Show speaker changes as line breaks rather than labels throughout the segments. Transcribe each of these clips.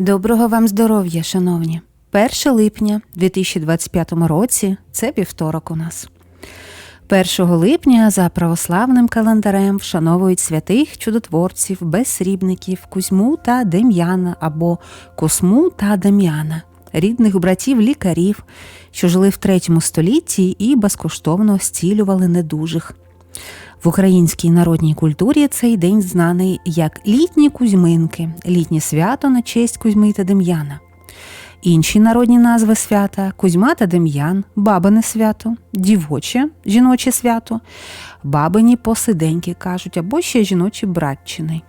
Доброго вам здоров'я, шановні! 1 липня 2025 році це вівторок у нас. 1 липня за православним календарем вшановують святих чудотворців, безсрібників Кузьму та Дем'яна або Косму та Дем'яна, рідних братів лікарів, що жили в 3 столітті і безкоштовно зцілювали недужих. В українській народній культурі цей день знаний як літні Кузьминки, літнє свято на честь Кузьми та Дем'яна. Інші народні назви свята Кузьма та Дем'ян, бабине свято, дівоче, жіноче свято, бабині посиденьки кажуть, або ще жіночі братчини.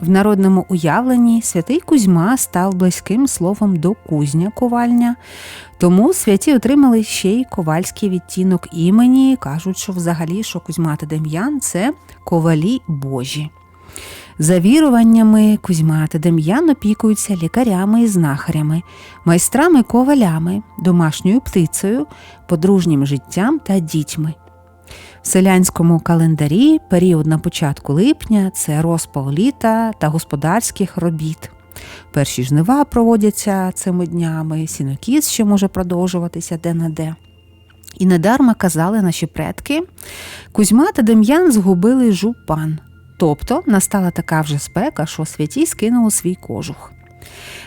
В народному уявленні святий Кузьма став близьким словом до кузня ковальня, тому святі отримали ще й ковальський відтінок імені, кажуть, що взагалі що Кузьма та Дем'ян це ковалі Божі. За віруваннями Кузьма та Дем'ян опікуються лікарями і знахарями, майстрами ковалями, домашньою птицею, подружнім життям та дітьми. В селянському календарі період на початку липня це розпал літа та господарських робіт. Перші жнива проводяться цими днями, сінокіс ще може продовжуватися де-не-де. І недарма казали наші предки, Кузьма та Дем'ян згубили жупан. Тобто настала така вже спека, що святі скинули свій кожух.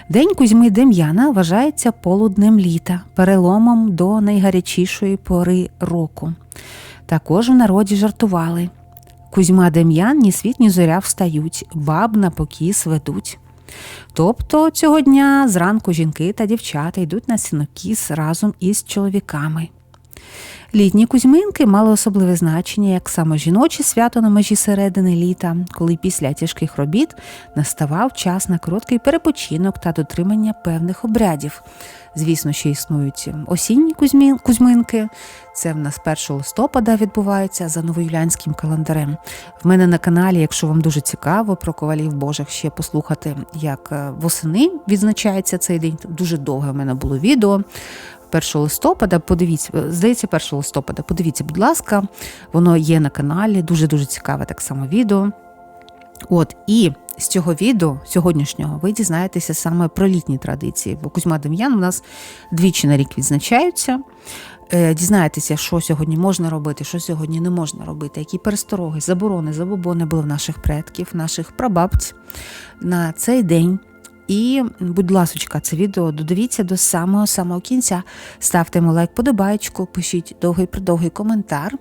День Кузьми Дем'яна вважається полуднем літа, переломом до найгарячішої пори року. Також в народі жартували. Кузьма Дем'ян ні світ, ні зоря встають, баб на покіс ведуть. Тобто цього дня зранку жінки та дівчата йдуть на сінокіс разом із чоловіками. Літні Кузьминки мали особливе значення як саме жіноче свято на межі середини літа, коли після тяжких робіт наставав час на короткий перепочинок та дотримання певних обрядів. Звісно, ще існують осінні Кузьминки. Це в нас 1 листопада відбувається за новоюлянським календарем. В мене на каналі, якщо вам дуже цікаво про ковалів Божих ще послухати, як е, восени відзначається цей день. Дуже довге в мене було відео. 1 листопада, подивіться, здається, 1 листопада, подивіться, будь ласка, воно є на каналі, дуже-дуже цікаве так само відео. От, І з цього відео сьогоднішнього ви дізнаєтеся саме про літні традиції, бо Кузьма Дем'ян у нас двічі на рік відзначаються. Е, дізнаєтеся, що сьогодні можна робити, що сьогодні не можна робити, які перестороги, заборони, забобони були в наших предків, наших прабабць на цей день. І, будь ласочка, це відео додивіться до самого самого кінця. Ставте йому лайк, подобаєчку, пишіть довгий придовгий коментар.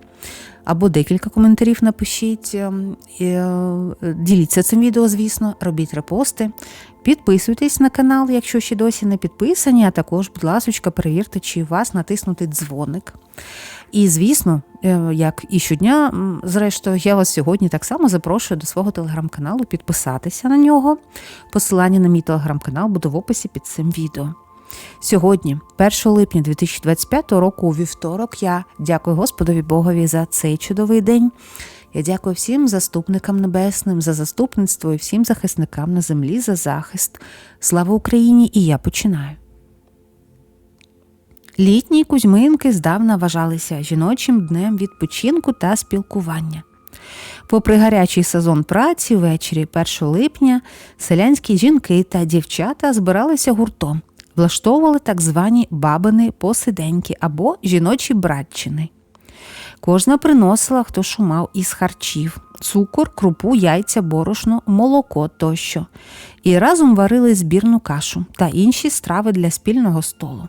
Або декілька коментарів напишіть, ем, е, діліться цим відео, звісно, робіть репости, підписуйтесь на канал, якщо ще досі не підписані, а також, будь ласочка, перевірте, чи у вас натиснути дзвоник. І, звісно, е, як і щодня, зрештою, я вас сьогодні так само запрошую до свого телеграм-каналу підписатися на нього. Посилання на мій телеграм-канал буде в описі під цим відео. Сьогодні, 1 липня 2025 року, у вівторок, я дякую Господові Богові за цей чудовий день. Я дякую всім заступникам небесним за заступництво і всім захисникам на землі за захист. Слава Україні! І я починаю. Літні Кузьминки здавна вважалися жіночим днем відпочинку та спілкування. Попри гарячий сезон праці, ввечері 1 липня селянські жінки та дівчата збиралися гуртом, влаштовували так звані бабини посиденьки або жіночі братчини. Кожна приносила, хто шумав із харчів, цукор, крупу, яйця, борошно, молоко тощо, і разом варили збірну кашу та інші страви для спільного столу.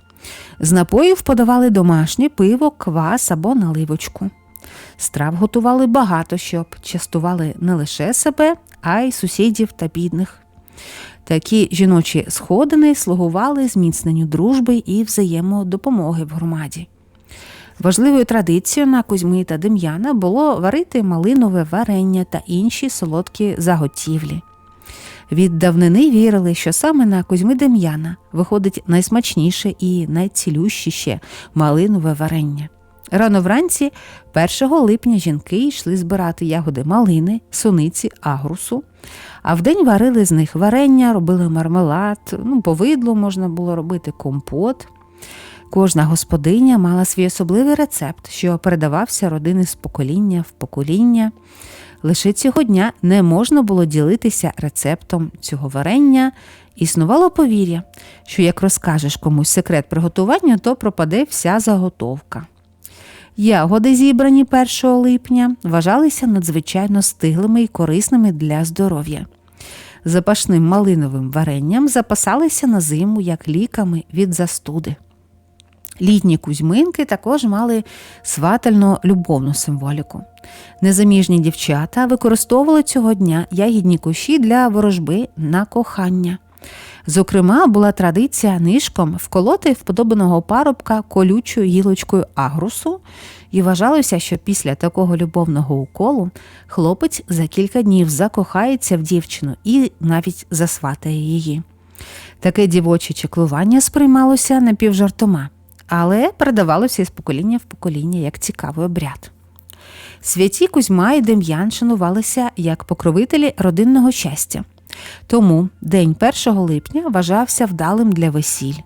З напоїв подавали домашнє пиво, квас або наливочку. Страв готували багато, щоб частували не лише себе, а й сусідів та бідних. Такі жіночі сходини слугували зміцненню дружби і взаємодопомоги в громаді. Важливою традицією на Кузьми та Дем'яна було варити малинове варення та інші солодкі заготівлі. Від давнини вірили, що саме на Кузьми Дем'яна виходить найсмачніше і найцілющіше малинове варення. Рано вранці, 1 липня, жінки йшли збирати ягоди малини, суниці, агрусу, а вдень варили з них варення, робили мармелад, ну, повидло можна було робити компот. Кожна господиня мала свій особливий рецепт, що передавався родини з покоління в покоління. Лише цього дня не можна було ділитися рецептом цього варення. Існувало повір'я, що як розкажеш комусь секрет приготування, то пропаде вся заготовка. Ягоди, зібрані 1 липня, вважалися надзвичайно стиглими і корисними для здоров'я. Запашним малиновим варенням запасалися на зиму як ліками від застуди. Літні кузьминки також мали свательно любовну символіку. Незаміжні дівчата використовували цього дня ягідні кущі для ворожби на кохання. Зокрема, була традиція нишком вколоти вподобаного парубка колючою гілочкою агрусу, і вважалося, що після такого любовного уколу хлопець за кілька днів закохається в дівчину і навіть засватає її. Таке дівоче чеклування сприймалося напівжартома, але передавалося із покоління в покоління як цікавий обряд. Святі Кузьма і Дем'ян шанувалися як покровителі родинного щастя. Тому день 1 липня вважався вдалим для весіль.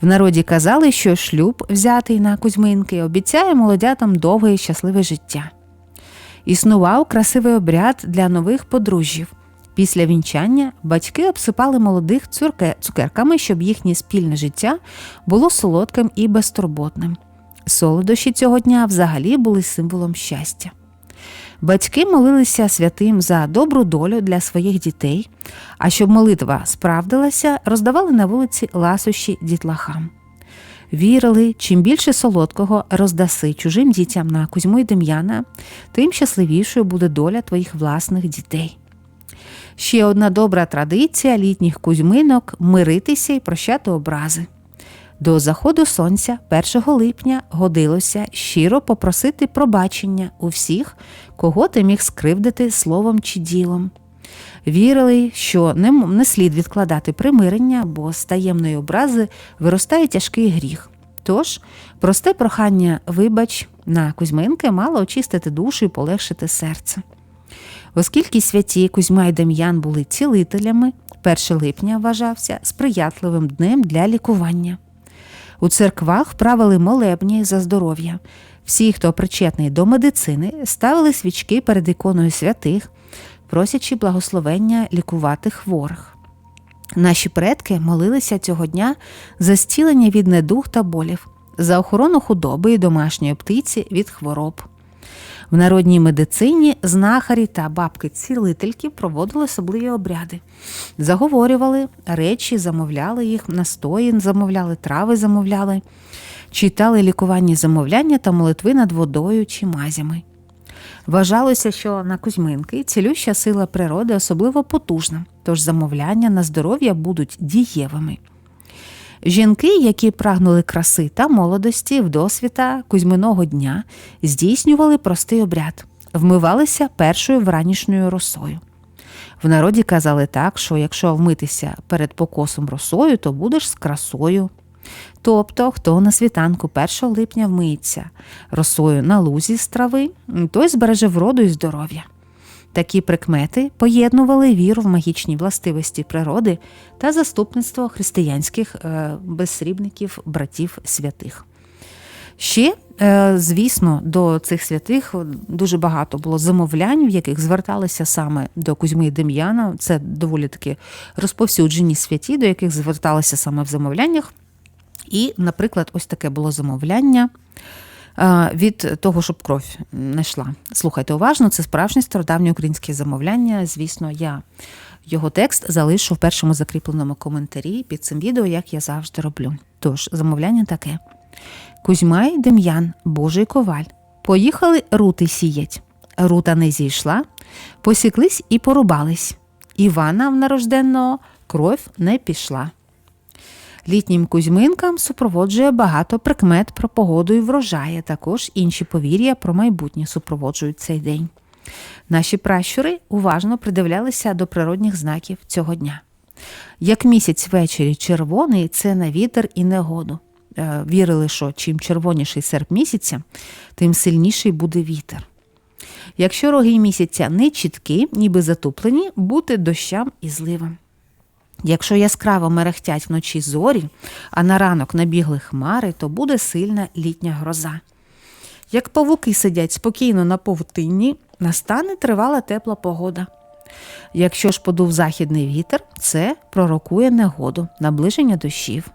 В народі казали, що шлюб, взятий на Кузьминки, обіцяє молодятам довге і щасливе життя. Існував красивий обряд для нових подружжів. Після вінчання батьки обсипали молодих цукерками, щоб їхнє спільне життя було солодким і безтурботним. Солодощі цього дня взагалі були символом щастя. Батьки молилися святим за добру долю для своїх дітей, а щоб молитва справдилася, роздавали на вулиці ласощі дітлахам. Вірили, чим більше солодкого роздаси чужим дітям на Кузьму і Дем'яна, тим щасливішою буде доля твоїх власних дітей. Ще одна добра традиція літніх кузьминок миритися і прощати образи. До заходу сонця 1 липня годилося щиро попросити пробачення у всіх, кого ти міг скривдити словом чи ділом. Вірили, що не, слід відкладати примирення, бо з таємної образи виростає тяжкий гріх. Тож, просте прохання вибач на Кузьминки мало очистити душу і полегшити серце. Оскільки святі Кузьма і Дем'ян були цілителями, 1 липня вважався сприятливим днем для лікування. У церквах правили молебні за здоров'я. Всі, хто причетний до медицини, ставили свічки перед іконою святих, просячи благословення лікувати хворих. Наші предки молилися цього дня за зцілення від недуг та болів, за охорону худоби і домашньої птиці від хвороб. В народній медицині знахарі та бабки-цілительки проводили особливі обряди. Заговорювали речі, замовляли їх, настої замовляли, трави замовляли, читали лікувальні замовляння та молитви над водою чи мазями. Вважалося, що на Кузьминки цілюща сила природи особливо потужна, тож замовляння на здоров'я будуть дієвими. Жінки, які прагнули краси та молодості в досвіта Кузьминого дня, здійснювали простий обряд, вмивалися першою вранішньою росою. В народі казали так, що якщо вмитися перед покосом росою, то будеш з красою. Тобто, хто на світанку 1 липня вмиється росою на лузі з трави, той збереже вроду і здоров'я. Такі прикмети поєднували віру в магічні властивості природи та заступництво християнських е, безсрібників, братів святих. Ще, е, звісно, до цих святих дуже багато було замовлянь, в яких зверталися саме до Кузьми і Дем'яна. Це доволі таки розповсюджені святі, до яких зверталися саме в замовляннях. І, наприклад, ось таке було замовляння від того, щоб кров не йшла. Слухайте уважно, це справжнє стародавнє українське замовляння. Звісно, я його текст залишу в першому закріпленому коментарі під цим відео, як я завжди роблю. Тож, замовляння таке: Кузьма й Дем'ян, Божий коваль. Поїхали рути сіять. Рута не зійшла, посіклись і порубались. Івана в нарожденного кров не пішла. Літнім кузьминкам супроводжує багато прикмет про погоду і врожає. Також інші повір'я про майбутнє супроводжують цей день. Наші пращури уважно придивлялися до природних знаків цього дня. Як місяць ввечері червоний це на вітер і негоду. Е, Вірили, що чим червоніший серп місяця, тим сильніший буде вітер. Якщо роги місяця не чіткі, ніби затуплені, бути дощам і зливам. Якщо яскраво мерехтять вночі зорі, а на ранок набігли хмари, то буде сильна літня гроза. Як павуки сидять спокійно на повтинні, настане тривала тепла погода. Якщо ж подув західний вітер, це пророкує негоду, наближення дощів.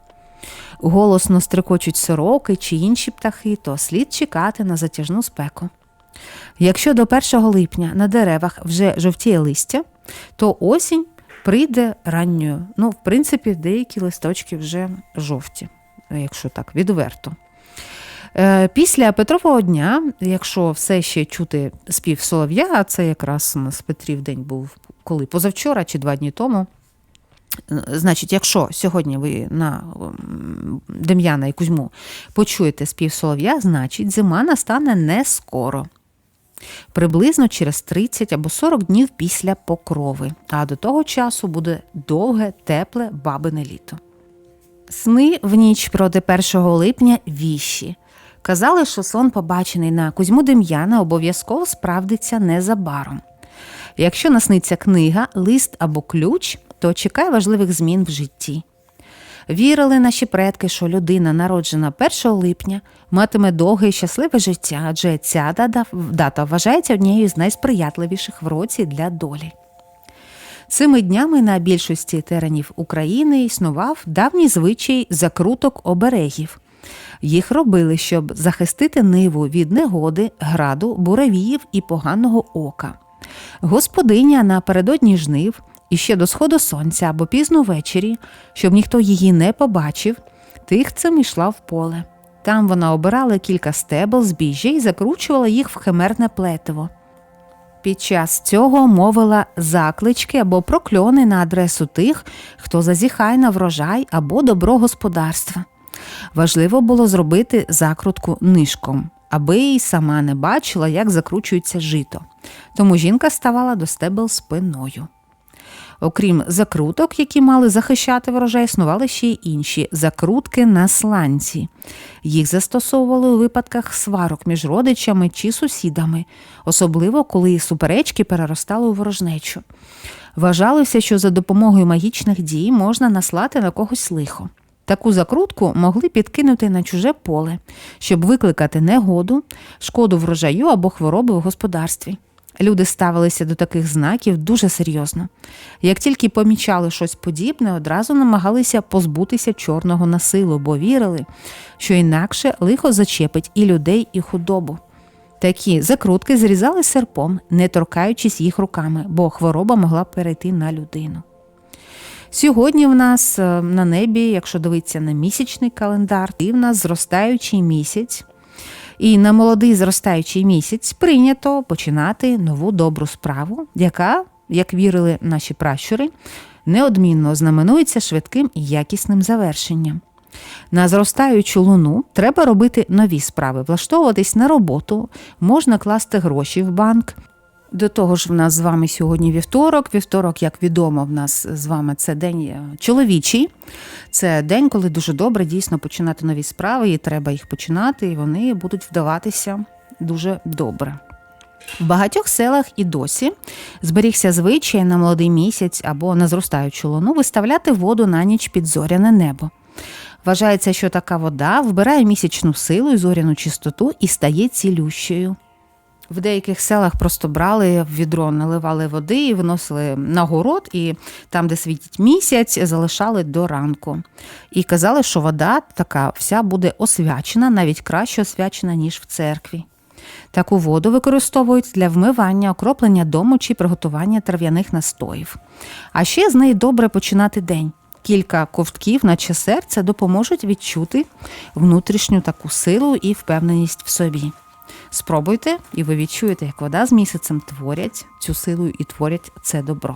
Голосно стрикочуть сороки чи інші птахи, то слід чекати на затяжну спеку. Якщо до 1 липня на деревах вже жовтіє листя, то осінь прийде ранньою. Ну, в принципі, деякі листочки вже жовті, якщо так відверто. Е, Після Петрового дня, якщо все ще чути спів солов'я, а це якраз у нас Петрів день був коли позавчора чи два дні тому. Е, Значить, якщо сьогодні ви на Дем'яна і Кузьму почуєте спів солов'я, значить зима настане не скоро. Приблизно через 30 або 40 днів після покрови. А до того часу буде довге, тепле бабине літо. Сни в ніч проти 1 липня віщі. Казали, що сон, побачений на Кузьму Дем'яна, обов'язково справдиться незабаром. Якщо насниться книга, лист або ключ, то чекай важливих змін в житті. Вірили наші предки, що людина, народжена 1 липня, матиме довге і щасливе життя, адже ця дата, вважається однією з найсприятливіших в році для долі. Цими днями на більшості теренів України існував давній звичай закруток оберегів. Їх робили, щоб захистити ниву від негоди, граду, буревіїв і поганого ока. Господиня напередодні жнив і ще до сходу сонця або пізно ввечері, щоб ніхто її не побачив, тихцем йшла в поле. Там вона обирала кілька стебел збіжжя і закручувала їх в химерне плетиво. Під час цього мовила заклички або прокльони на адресу тих, хто зазіхає на врожай або добро господарства. Важливо було зробити закрутку нишком, аби й сама не бачила, як закручується жито. Тому жінка ставала до стебел спиною. Окрім закруток, які мали захищати врожай, існували ще й інші закрутки на сланці. Їх застосовували у випадках сварок між родичами чи сусідами, особливо коли суперечки переростали у ворожнечу. Вважалося, що за допомогою магічних дій можна наслати на когось лихо. Таку закрутку могли підкинути на чуже поле, щоб викликати негоду, шкоду врожаю або хвороби у господарстві. Люди ставилися до таких знаків дуже серйозно. Як тільки помічали щось подібне, одразу намагалися позбутися чорного насилу, бо вірили, що інакше лихо зачепить і людей, і худобу. Такі закрутки зрізали серпом, не торкаючись їх руками, бо хвороба могла перейти на людину. Сьогодні в нас е, на небі, якщо дивитися на місячний календар, і в нас зростаючий місяць. І на молодий зростаючий місяць прийнято починати нову добру справу, яка, як вірили наші пращури, неодмінно знаменується швидким і якісним завершенням. На зростаючу луну треба робити нові справи, влаштовуватись на роботу, можна класти гроші в банк. До того ж, в нас з вами сьогодні вівторок. Вівторок, як відомо, в нас з вами це день е, чоловічий. Це день, коли дуже добре дійсно починати нові справи, і треба їх починати, і вони будуть вдаватися дуже добре. В багатьох селах і досі зберігся звичай на молодий місяць або на зростаючу луну виставляти воду на ніч під зоряне небо. Вважається, що така вода вбирає місячну силу і зоряну чистоту і стає цілющою. В деяких селах просто брали в відро, наливали води і виносили на город, і там, де світить місяць, залишали до ранку. І казали, що вода така вся буде освячена, навіть краще освячена, ніж в церкві. Таку воду використовують для вмивання, окроплення дому чи приготування трав'яних настоїв. А ще з неї добре починати день. Кілька ковтків, наче серце, допоможуть відчути внутрішню таку силу і впевненість в собі. Спробуйте, і ви відчуєте, як вода з місяцем творять цю силу і творять це добро.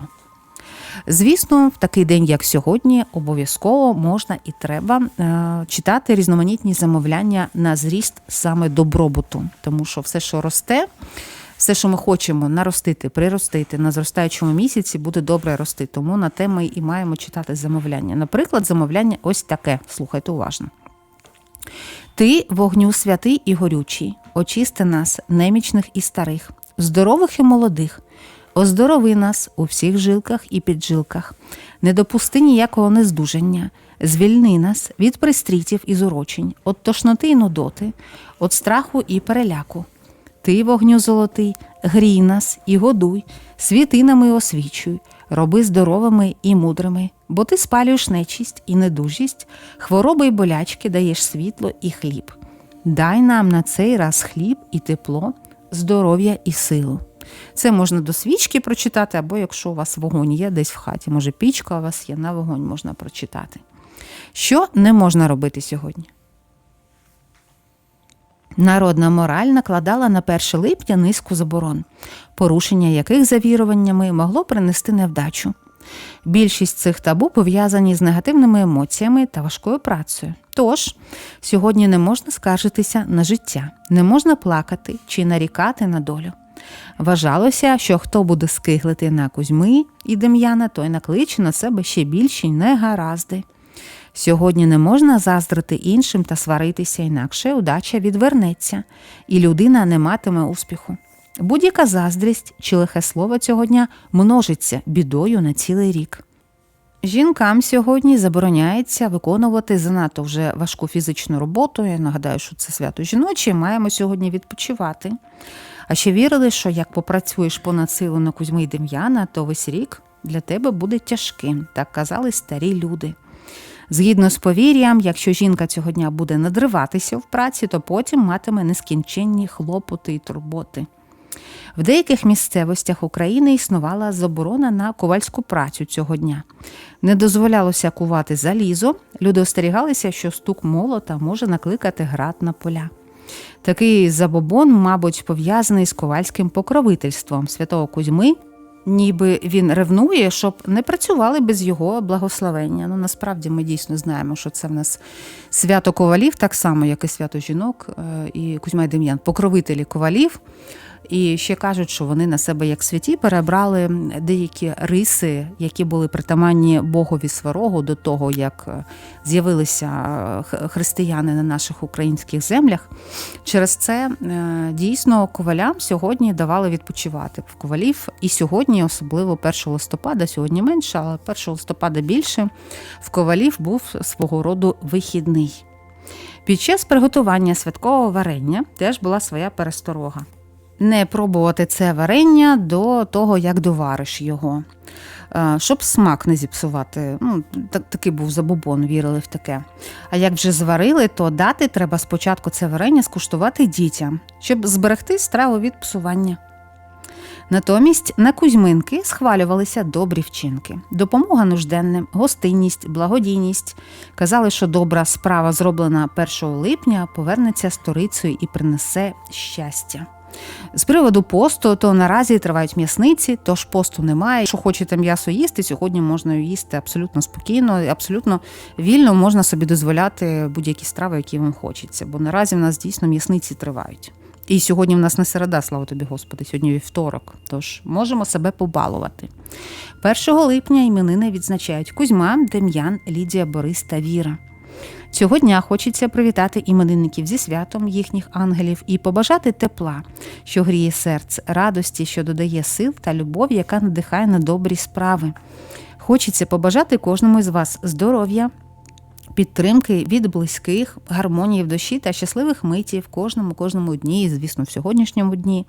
Звісно, в такий день, як сьогодні, обов'язково можна і треба е, читати різноманітні замовляння на зріст саме добробуту, тому що все, що росте, все, що ми хочемо наростити, приростити на зростаючому місяці, буде добре рости. Тому на те ми і маємо читати замовляння. Наприклад, замовляння ось таке. Слухайте уважно. Ти, вогню святий і горючий, очисти нас, немічних і старих, здорових і молодих, оздорови нас у всіх жилках і піджилках, не допусти ніякого нездужання, звільни нас від пристрітів і зурочень, від тошноти і нудоти, від страху і переляку. Ти, вогню золотий, грій нас і годуй, світинами освічуй, роби здоровими і мудрими, бо ти спалюєш нечість і недужість, хвороби й болячки даєш світло і хліб. Дай нам на цей раз хліб і тепло, здоров'я і силу. Це можна до свічки прочитати, або якщо у вас вогонь є десь в хаті, може пічка у вас є, на вогонь можна прочитати. Що не можна робити сьогодні? Народна мораль накладала на 1 липня низку заборон, порушення яких за віруваннями могло принести невдачу. Більшість цих табу пов'язані з негативними емоціями та важкою працею. Тож сьогодні не можна скаржитися на життя, не можна плакати чи нарікати на долю. Вважалося, що хто буде скиглити на Кузьми і Дем'яна, той накличе на себе ще більші негаразди. Сьогодні не можна заздрити іншим та сваритися, інакше удача відвернеться, і людина не матиме успіху. Будь-яка заздрість чи лихе слово цього дня множиться бідою на цілий рік. Жінкам сьогодні забороняється виконувати занадто вже важку фізичну роботу. Я нагадаю, що це свято жіноче, маємо сьогодні відпочивати. А ще вірили, що як попрацюєш понад силу на Кузьми й Дем'яна, то весь рік для тебе буде тяжким, так казали старі люди. Згідно з повір'ям, якщо жінка цього дня буде надриватися в праці, то потім матиме нескінченні хлопоти і турботи. В деяких місцевостях України існувала заборона на ковальську працю цього дня. Не дозволялося кувати залізо, люди остерігалися, що стук молота може накликати град на поля. Такий забобон, мабуть, пов'язаний з ковальським покровительством святого Кузьми, ніби він ревнує, щоб не працювали без його благословення. Ну насправді ми дійсно знаємо, що це в нас свято ковалів, так само, як і свято жінок, е, і Кузьма і Дем'ян, покровителі ковалів. І ще кажуть, що вони на себе як святі перебрали деякі риси, які були притаманні Богові Сварогу до того, як е, з'явилися е, християни на наших українських землях. Через це е, дійсно ковалям сьогодні давали відпочивати в ковалів. І сьогодні, особливо 1 листопада, сьогодні менше, але 1 листопада більше в ковалів був свого роду вихідний. Під час приготування святкового варення теж була своя пересторога не пробувати це варення до того, як довариш його, е, щоб смак не зіпсувати. Ну, так, Такий був забобон, вірили в таке. А як вже зварили, то дати треба спочатку це варення скуштувати дітям, щоб зберегти страву від псування. Натомість на Кузьминки схвалювалися добрі вчинки, допомога нужденним, гостинність, благодійність. Казали, що добра справа, зроблена 1 липня, повернеться сторицею і принесе щастя. З приводу посту, то наразі тривають м'ясниці, тож посту немає. Якщо хочете м'ясо їсти, сьогодні можна їсти абсолютно спокійно, абсолютно вільно можна собі дозволяти будь-які страви, які вам хочеться. Бо наразі в нас дійсно м'ясниці тривають. І сьогодні в нас не середа, слава тобі, Господи, сьогодні вівторок. Тож можемо себе побалувати. 1 липня іменини відзначають Кузьма, Дем'ян, Лідія, Борис та Віра. Цього дня хочеться привітати іменинників зі святом їхніх ангелів і побажати тепла, що гріє серце, радості, що додає сил та любов, яка надихає на добрі справи. Хочеться побажати кожному з вас здоров'я. Підтримки від близьких, гармонії в душі та щасливих митів кожному, кожному дні, і, звісно, в сьогоднішньому дні.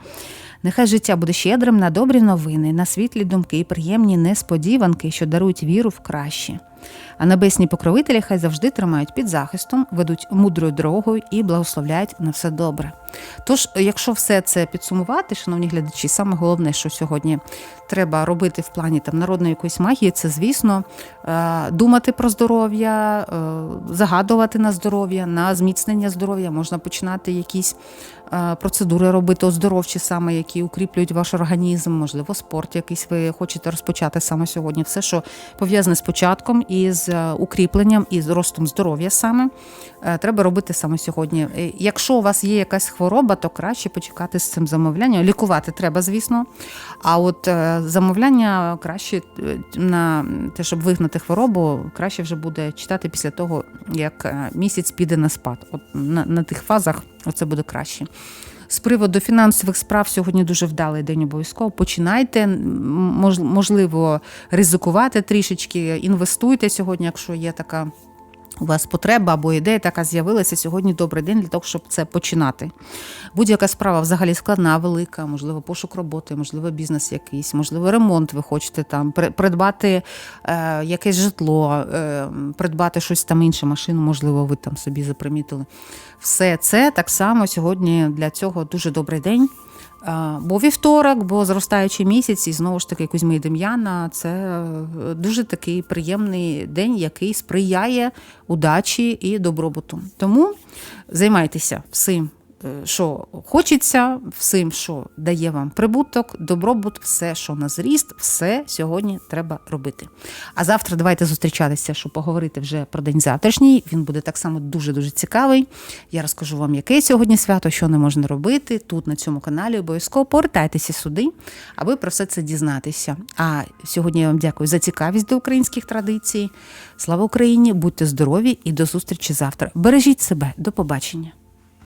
Нехай життя буде щедрим на добрі новини, на світлі думки і приємні несподіванки, що дарують віру в краще. А небесні покровителі хай завжди тримають під захистом, ведуть мудрою дорогою і благословляють на все добре. Тож, якщо все це підсумувати, шановні глядачі, саме головне, що сьогодні треба робити в плані там народної якоїсь магії, це звісно е, думати про здоров'я, е, загадувати на здоров'я, на зміцнення здоров'я, можна починати якісь процедури робити оздоровчі, саме які укріплюють ваш організм, можливо, спорт якийсь ви хочете розпочати саме сьогодні. Все, що пов'язане з початком і з е, укріпленням і з ростом здоров'я саме е, треба робити саме сьогодні. Якщо у вас є якась хвороба, то краще почекати з цим замовлянням. Лікувати треба, звісно. А от замовляння краще на те, щоб вигнати хворобу, краще вже буде читати після того, як місяць піде на спад. От на, на тих фазах оце буде краще. З приводу фінансових справ сьогодні дуже вдалий день обов'язково. Починайте, можливо, ризикувати трішечки, інвестуйте сьогодні, якщо є така у вас потреба або ідея така з'явилася сьогодні добрий день для того, щоб це починати. Будь-яка справа взагалі складна, велика, можливо, пошук роботи, можливо, бізнес якийсь, можливо, ремонт. Ви хочете там придбати е, якесь житло, е, придбати щось там інше, машину, можливо, ви там собі запримітили. Все це так само сьогодні для цього дуже добрий день. Бо вівторок, бо зростаючий місяць, і знову ж таки Кузьми і Дем'яна це е, дуже такий приємний день, який сприяє удачі і добробуту. Тому займайтеся всім, що хочеться, всім, що дає вам прибуток, добробут, все, що на зріст, все сьогодні треба робити. А завтра давайте зустрічатися, щоб поговорити вже про день завтрашній. Він буде так само дуже дуже цікавий. Я розкажу вам, яке сьогодні свято, що не можна робити. Тут на цьому каналі обов'язково повертайтеся сюди, аби про все це дізнатися. А сьогодні я вам дякую за цікавість до українських традицій. Слава Україні! Будьте здорові і до зустрічі завтра. Бережіть себе, до побачення.